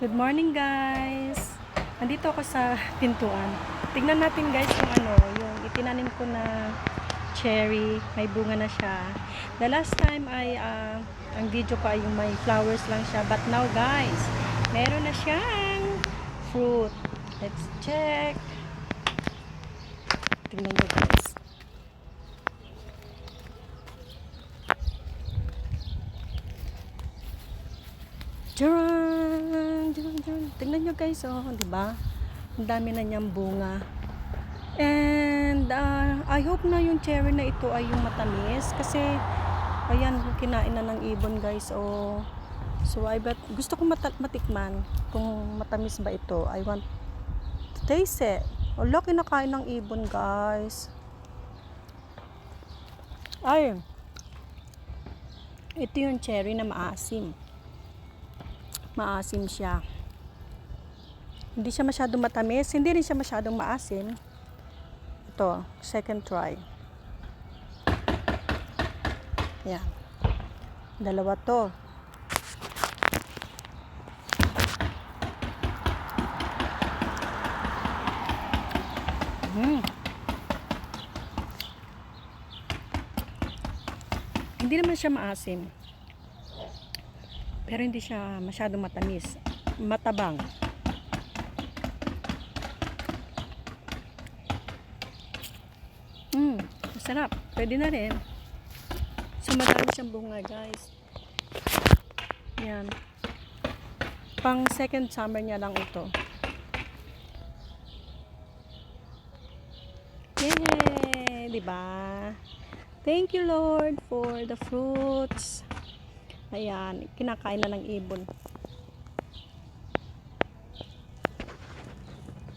Good morning guys! Nandito ako sa pintuan. Tingnan natin guys yung ano, yung itinanim ko na cherry. May bunga na siya. The last time ay, ah, ang video ko ay yung may flowers lang siya. But now guys, meron na siyang fruit. Let's check. Tingnan nyo guys. Diyan. Tingnan nyo guys, oh, di ba? Ang dami na niyang bunga. And uh, I hope na yung cherry na ito ay yung matamis kasi ayan, kinain na ng ibon guys. Oh. So I bet gusto ko mata- matikman kung matamis ba ito. I want to taste it. Wala, kinakain ng ibon guys. Ay, ito yung cherry na maasim maasim siya. Hindi siya masyadong matamis, hindi rin siya masyadong maasim. Ito, second try. Yan. Dalawa to. Mm. Hindi naman siya maasim. Pero hindi siya masyadong matamis. Matabang. Masarap. Pwede na rin. So, madami siyang bunga, guys. Yan. Pang second summer niya lang ito. Yay! Diba? Thank you, Lord, for the fruits. Ayan, kinakain na ng ibon.